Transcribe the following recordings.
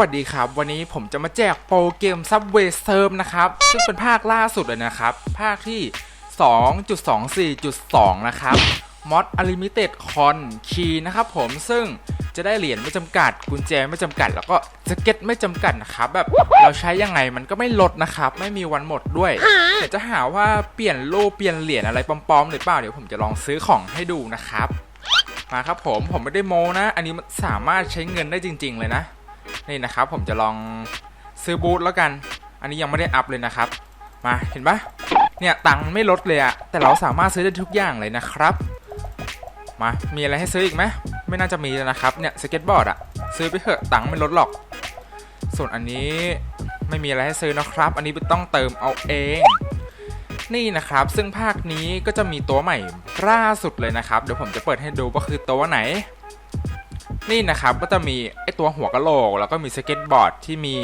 วัสดีครับ วันนี้ผมจะมาแจกโปรเกม Subway Surf นะครับ ซึ่งเป็นภาคล่าสุดเลยนะครับ ภาคที่ 2.24.2 นะครับ Mod Unlimited Con Key นะครับผมซึ่งจะได้เหรียญไม่จำกัด กุญแจไม่จำกัด แล้วก็สเก็ตไม่จำกัดนะครับแบบเราใช้ยังไงมันก็ไม่ลดนะครับ ไม่มีวันหมดด้วยเดี๋ยวจะหาว่าเปลี่ยนรูปเปลี่ยนเหรียญอะไรปลอมๆหรือเปล่าเดี๋ยวผมจะลองซื้อของให้ดูนะครับมาครับผมผมไม่ได้โมนะ อันนี้มันสามารถใช้เงินได้จริง ๆ เลยนะ นี่นะครับผมจะลองซื้อบูทแล้วกัน อันนี้ยังไม่ได้อัพเลยนะครับ มาเห็นปะเนี่ยตังค์ไม่ลดเลยอะแต่เราสามารถซื้อได้ทุกอย่างเลยนะครับมามีอะไรให้ซื้ออีกไหมไม่น่าจะมีแล้วนะครับเนี่ยสเก็ตบอร์ดอะซื้อไปเถอะตังค์ไม่ลดหรอก ส่วนอันนี้ไม่มีอะไรให้ซื้อนะครับ อันนี้ต้องเติมเอาเอง นี่นะครับ ซึ่งภาคนี้ก็จะมีตัวใหม่ล่าสุดเลยนะครับ เดี๋ยวผมจะเปิดให้ดูว่าคือตัวไหน นี่นะครับก็จะมีไอตัวหัวกะโหลก แล้วก็มีสเก็ตบอร์ดที่มี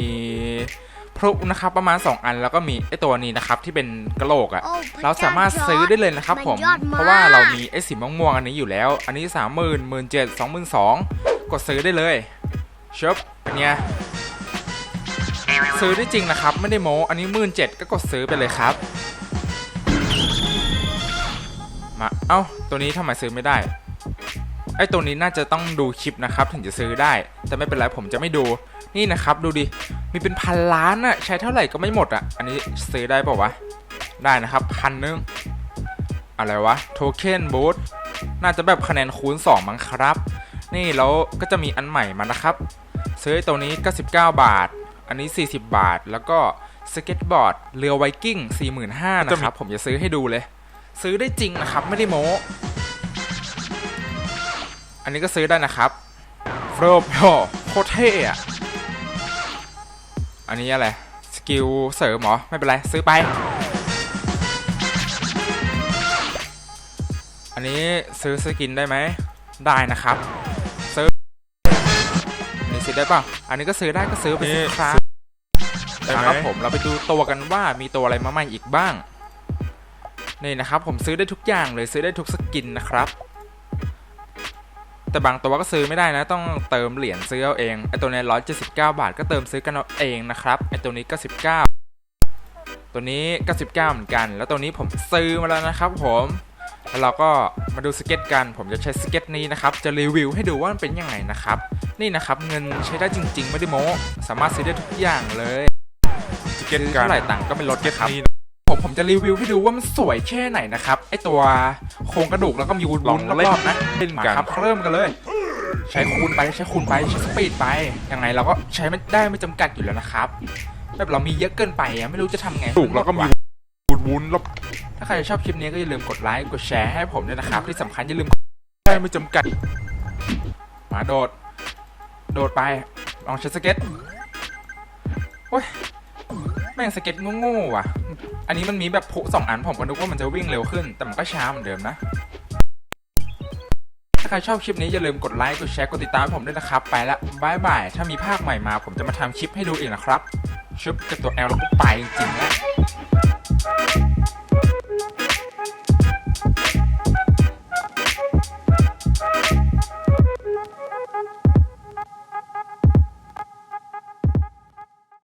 พลุนะครับประมาณ 2 อันแล้วก็มีไอตัวนี้นะครับที่เป็นกะโหลกอะ่ะโอ้พะเราสามารถซื้อได้เลยนะครับผมนยอดกเพราะว่าเรามีไอสีม่วงๆอันนี้อยู่แล้ว อันนี้ 3 0 0 0 0 0 1 7 0 0 2 2 0 0 0กดซื้อได้เลยเชิบเนี่ยซื้อได้จริงนะครับ ไม่ได้โม้อันนี้1 7 0 0ก็กดซื้อไปเลยครับ มาเอ้าตัวนี้ทำไมซื้อไม่ได้ ไอ้ตัวนี้น่าจะต้องดูคลิปนะครับถึงจะซื้อได้ แต่ไม่เป็นไรผมจะไม่ดูนี่นะครับดูดิมีเป็นพันล้านอะใช้เท่าไหร่ก็ไม่หมดอะอันนี้ซื้อได้เปล่าวะได้นะครับพันนึงอะไรวะโทเค็นบูทน่าจะแบบคะแนนคูณ 2 มั้งครับ นี่แล้วก็จะมีอันใหม่มานะครับ ซื้อไอ้ตัวนี้ 99 บาท อันนี้ 40 บาท แล้วก็สเก็ตบอร์ดเรือไวกิ้ง45,000นะครับ ผมจะซื้อให้ดูเลย ซื้อได้จริงนะครับ ไม่ได้โม้ อันนี้ก็ซื้อได้นะครับโฟรบโอโคตรเท่อะอันนี้อะไร สกิลเสริมเหรอ ไม่เป็นไร ซื้อไป อันนี้ซื้อสกินได้ไหม ได้นะครับ ซื้ออันนี้ซื้อได้เปล่าอันนี้ก็ซื้อได้ก็ซื้อไปสิครับได้ไหมนะครับผมเราไปดูตัวกันว่ามีตัวอะไรมาใหม่อีกบ้าง นี่นะครับผมซื้อได้ทุกอย่างเลยซื้อได้ทุกสกินนะครับ แต่บางตัวก็ซื้อไม่ได้นะต้องเติมเหรียญซื้อเอาเองไอตัวนี้ร้อยเจ็ดสิบเก้าบาทก็เติมซื้อกันเอาเองนะครับไอตัวนี้ก็สิบเก้าตัวนี้ก็สิบเก้าเหมือนกัน แล้วตัวนี้ผมซื้อมาแล้วนะครับผมแล้วเราก็มาดูสเก็ตกัน ผมจะใช้สเก็ตนี้นะครับ จะรีวิวให้ดูว่ามันเป็นยังไงนะครับ นี่นะครับเงินใช้ได้จริง ๆ ไม่ได้โม้ สามารถซื้อได้ทุกอย่างเลยสเก็ตซื้อกันเท่าไหร่ตังค์ก็ไม่ลดสเก็ตครับนี้ ผมผมจะรีวิวให้ดูว่ามันสวยแค่ไหนนะครับไอตัวโครงกระดูกแล้วก็มีวุ้นลองๆเล่นรอบๆนะเล่นมากันครับเริ่มกันเลย ใช้คูณไปใช้คูณไปใช้สปีดไปยังไงเราก็ใช้ไม่ได้ไม่จำกัดอยู่แล้วนะครับแบบเรามีเยอะเกินไปอะไม่รู้จะทำไงถูกแล้วก็มีให้นหดวุ้นวุ้นๆแล้วถ้าใครชอบคลิปนี้ก็อย่าลืมกดไลค์กดแชร์ให้ผมด้วยนะครับ ที่สำคัญอย่าลืมได้ไม่จำกัดมาโดด โดดไปลองใช้สเก็ตโอ้ยแม่งสเก็ตโง่ๆว่ะ อันนี้มันมีแบบผุสองอันผมก็นึกว่ามันจะวิ่งเร็วขึ้น แต่มันก็ช้าเหมือนเดิมนะ ถ้าใครชอบคลิปนี้อย่าลืมกดไลค์ กดแชร์ กดติดตามผมด้วยนะครับ ไปละบายบาย ถ้ามีภาคใหม่มา ผมจะมาทำคลิปให้ดูอีกนะครับ ชุบกับตัวแอลแล้วก็ไปจริงๆแล้ว